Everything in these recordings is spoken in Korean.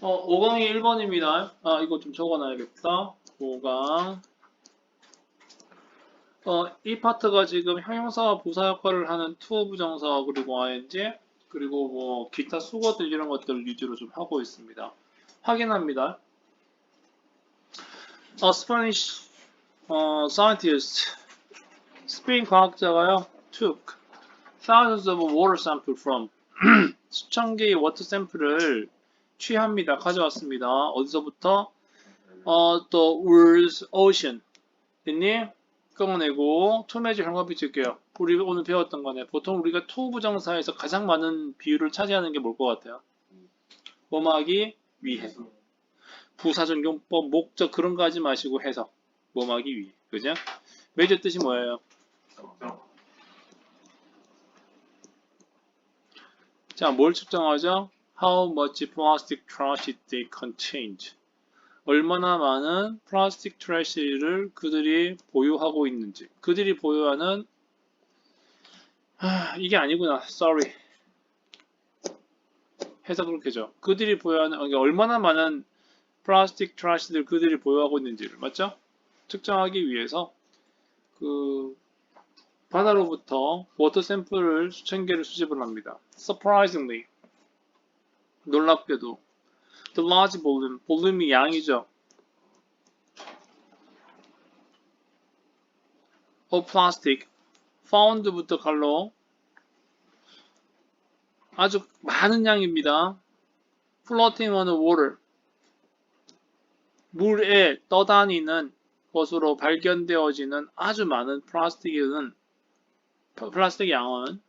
어, 5강이 1번입니다. 아, 이거 좀 적어놔야겠다. 5강. 어, 이 파트가 지금 형용사와 부사 역할을 하는 투어 부정사 그리고 ing 그리고 뭐 기타 수거들 이런 것들 위주로 좀 하고 있습니다. 확인합니다. 어, Spanish 어, scientist 스페인 과학자가요 took thousands of water sample from 수천 개의 워터 샘플을 취합니다. 가져왔습니다. 어디서부터? 어, 또 world's ocean 됐니? 끊어내고 투매즈 형광빛 줄게요. 우리 오늘 배웠던 거네. 보통 우리가 투 부정사에서 가장 많은 비율을 차지하는 게 뭘 것 같아요? 뭐뭐하기 위해. 부사적 용법, 목적 그런 거 하지 마시고 해석. 뭐뭐하기 위해. 그죠? 매저 뜻이 뭐예요? 자, 뭘 측정하죠? How much plastic trash they contained. 얼마나 많은 플라스틱 트래시를 그들이 보유하고 있는지. 그들이 보유하는 아, 이게 아니구나. Sorry. 해서 그렇게죠. 그들이 보유하는 얼마나 많은 플라스틱 트래시들 그들이 보유하고 있는지를 맞죠? 측정하기 위해서 그 바다로부터 워터 샘플을 수천 개를 수집을 합니다. Surprisingly, 놀랍게도 the large volume, 볼륨이 양이죠. of plastic found부터 갈로 아주 많은 양입니다. floating on water 물에 떠다니는 것으로 발견되어지는 아주 많은 플라스틱은 플라스틱 양은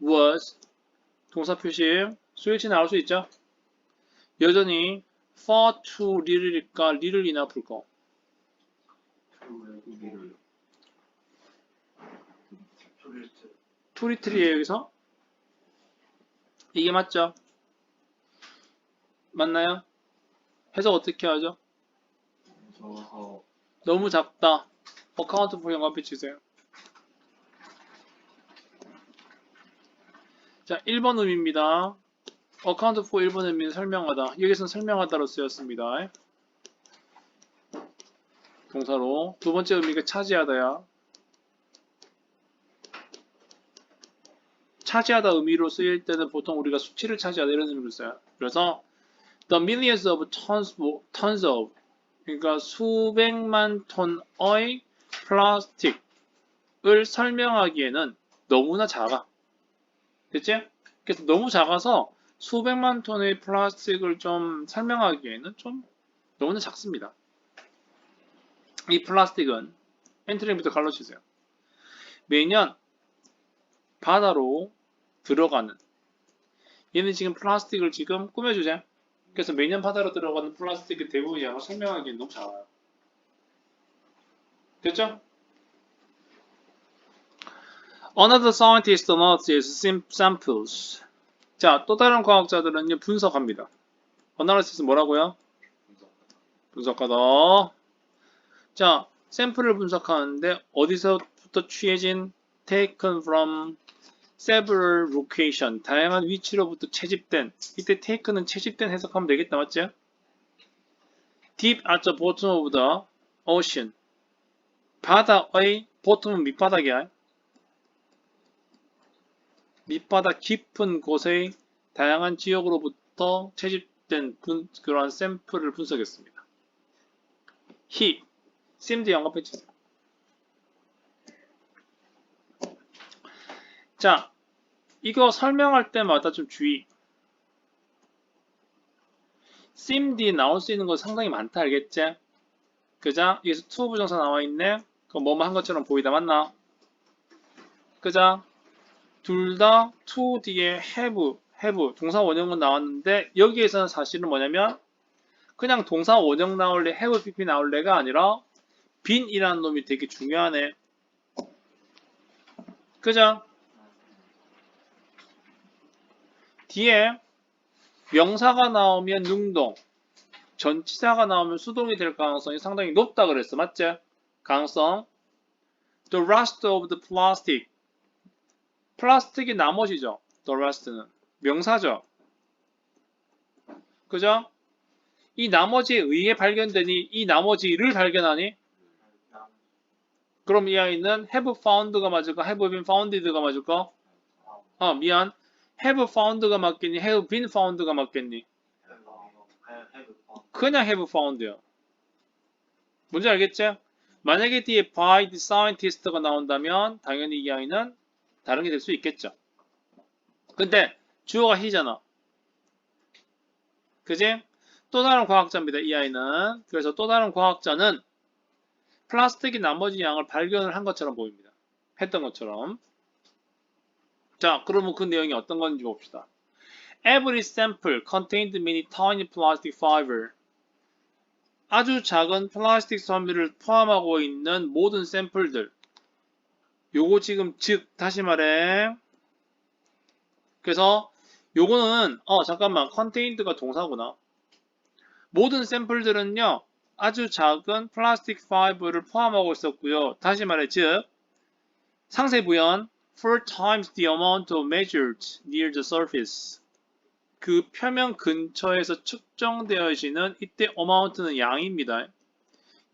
was 동사 표시 스위치 나올 수 있죠? 여전히 far too little일까 little enough일까? too little이에요 여기서? 이게 맞죠? 맞나요? 해석 어떻게 하죠? 너무 작다. 어카운트 포 형광빛 주세요. 자, 1번 의미입니다. 어카운트 포 1번 의미는 설명하다. 여기서는 설명하다로 쓰였습니다. 동사로. 두 번째 의미가 차지하다야. 차지하다 의미로 쓰일 때는 보통 우리가 수치를 차지하다 이런 의미로 써요. 그래서 the millions of tons, tons of 그러니까 수백만 톤의 플라스틱을 설명하기에는 너무나 작아. 됐지? 그래서 너무 작아서 수백만 톤의 플라스틱을 좀 설명하기에는 좀 너무나 작습니다. 이 플라스틱은 엔트리부터 갈라주세요. 매년 바다로 들어가는 얘는 지금 플라스틱을 지금 꾸며주세요. 그래서 매년 바다로 들어가는 플라스틱의 대부분 양을 설명하기엔 너무 작아요. 됐죠? Another scientist analyzes samples. 자, 또 다른 과학자들은요, 분석합니다. analysis 뭐라고요? 분석하다. 자, 샘플을 분석하는데 어디서부터 취해진 taken from several location, 다양한 위치로부터 채집된, 이때 take는 채집된 해석하면 되겠다, 맞지? deep at the bottom of the ocean. 바다의 bottom은 밑바닥이야. 밑바닥 깊은 곳의 다양한 지역으로부터 채집된 분, 그러한 샘플을 분석했습니다. he, seemed 영업해 주세요. 자, 이거 설명할 때마다 좀 주의. seemed이 나올 수 있는 거 상당히 많다, 알겠지? 그자? 여기서 to 부정사 나와 있네? 그럼 뭐뭐 한 것처럼 보이다, 맞나? 그자? 둘 다 to 뒤에 have, have, 동사 원형은 나왔는데, 여기에서는 사실은 뭐냐면, 그냥 동사 원형 나올래, have, pp 나올래가 아니라, 빈이라는 놈이 되게 중요하네. 그자? 뒤에 명사가 나오면 능동, 전치사가 나오면 수동이 될 가능성이 상당히 높다 그랬어. 맞지? 가능성. The rest of the plastic. 플라스틱이 나머지죠. The rest는. 명사죠. 그죠? 이 나머지에 의해 발견되니 이 나머지를 발견하니 그럼 이 아이는 have found가 맞을까? have been founded가 맞을까? 아 미안 have found가 맞겠니? have been found가 맞겠니? 그냥 have found야 뭔지 알겠지? 만약에 뒤에 by the scientist가 나온다면 당연히 이 아이는 다른 게 될 수 있겠죠 근데 주어가 he잖아 그지? 또 다른 과학자입니다. 이 아이는. 그래서 또 다른 과학자는 플라스틱이 나머지 양을 발견을 한 것처럼 보입니다. 했던 것처럼. 자, 그러면 그 내용이 어떤 건지 봅시다. Every sample contained many tiny plastic fiber. 아주 작은 플라스틱 섬유를 포함하고 있는 모든 샘플들. 요거 지금 즉 다시 말해. 그래서 요거는 어 잠깐만 contained가 동사구나. 모든 샘플들은요 아주 작은 플라스틱 파이브를 포함하고 있었고요. 다시 말해 즉 상세 부연 four times the amount of measured near the surface 그 표면 근처에서 측정되어지는 이때 amount는 양입니다.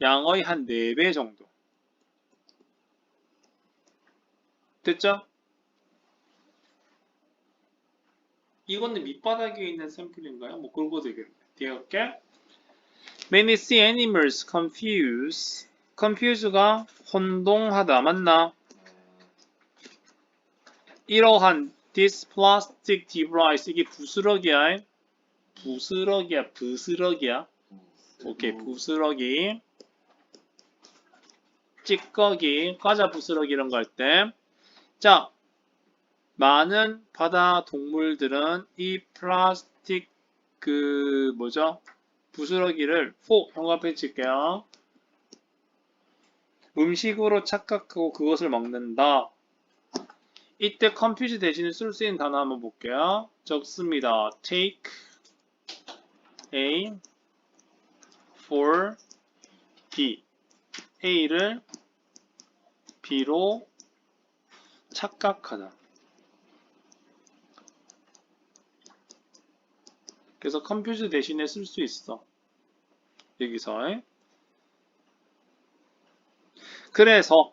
양의 한 4배 정도. 됐죠? 이거는 밑바닥에 있는 샘플인가요? 뭐 그런 거 되겠네. 뒤에. Many sea animals confuse. confuse가 혼동하다. 맞나? 이러한 this plastic device 이게 부스러기야. 부스러기야. 부스러기야. 오케이. 부스러기. 찌꺼기. 과자 부스러기 이런 거 할 때. 자. 많은 바다 동물들은 이 플라스틱 그 뭐죠? 부스러기를 포 형광펜 칠게요. 음식으로 착각하고 그것을 먹는다. 이때 confuse 대신에 쓸 수 있는 단어 한번 볼게요. 적습니다. take A for B A를 B로 착각하다. 그래서 컴퓨터 대신에 쓸 수 있어. 여기서. 그래서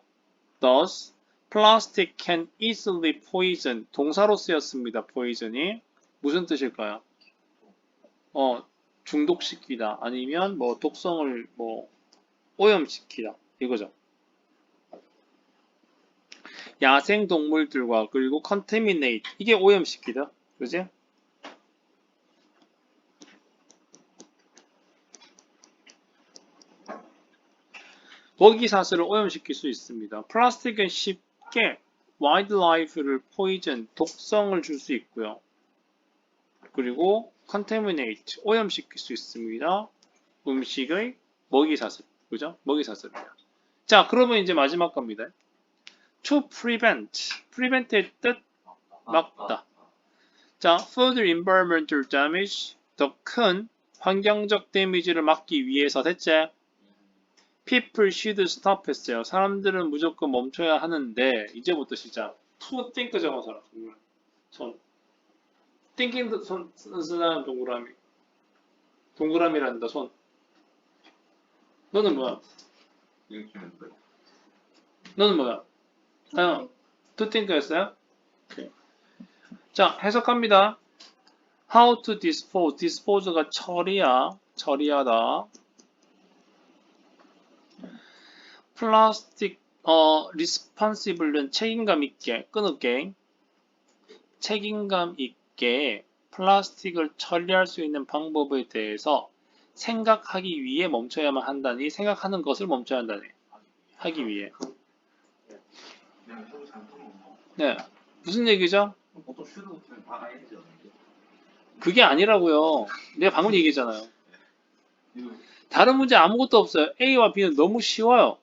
thus plastic can easily poison 동사로 쓰였습니다. poison이 무슨 뜻일까요? 어 중독시키다 아니면 뭐 독성을 뭐 오염시키다 이거죠. 야생 동물들과 그리고 contaminate 이게 오염시키다 그지? 먹이 사슬을 오염시킬 수 있습니다. 플라스틱은 쉽게 와일드라이프를 포이즌, 독성을 줄 수 있고요. 그리고 contaminate, 오염시킬 수 있습니다. 음식의 먹이 사슬, 그죠? 먹이 사슬입니다. 자, 그러면 이제 마지막 겁니다. To prevent, prevent의 뜻 막다. 자, further environmental damage, 더 큰 환경적 데미지를 막기 위해서 됐지? people should stop 했어요. 사람들은 무조건 멈춰야 하는데 이제부터 시작. to think 적어서 손. thinking 손 쓰는 동그라미. 동그라미란다 손. 너는 뭐야? 너는 뭐야? 아, to think였어요? 오케이. 자 해석합니다. How to dispose. dispose가 처리야. 처리하다. 플라스틱 어 리스폰시블은 책임감 있게 끊을게 책임감 있게 플라스틱을 처리할 수 있는 방법에 대해서 생각하기 위해 멈춰야만 한다니 생각하는 것을 멈춰야 한다니 하기 위해 네 무슨 얘기죠? 그게 아니라고요 내가 방금 얘기했잖아요 다른 문제 아무것도 없어요 A와 B는 너무 쉬워요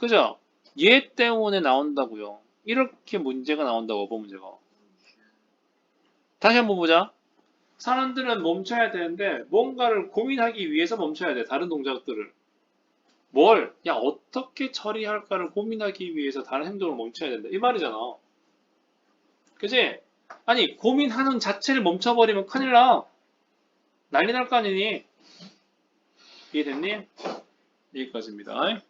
그죠? 얘 때문에 나온다고요. 이렇게 문제가 나온다고 법 문제가. 다시 한번 보자. 사람들은 멈춰야 되는데 뭔가를 고민하기 위해서 멈춰야 돼. 다른 동작들을. 뭘? 야 어떻게 처리할까를 고민하기 위해서 다른 행동을 멈춰야 된다. 이 말이잖아. 그지? 아니 고민하는 자체를 멈춰버리면 큰일 나. 난리 날 거 아니니? 이해됐니? 여기까지입니다.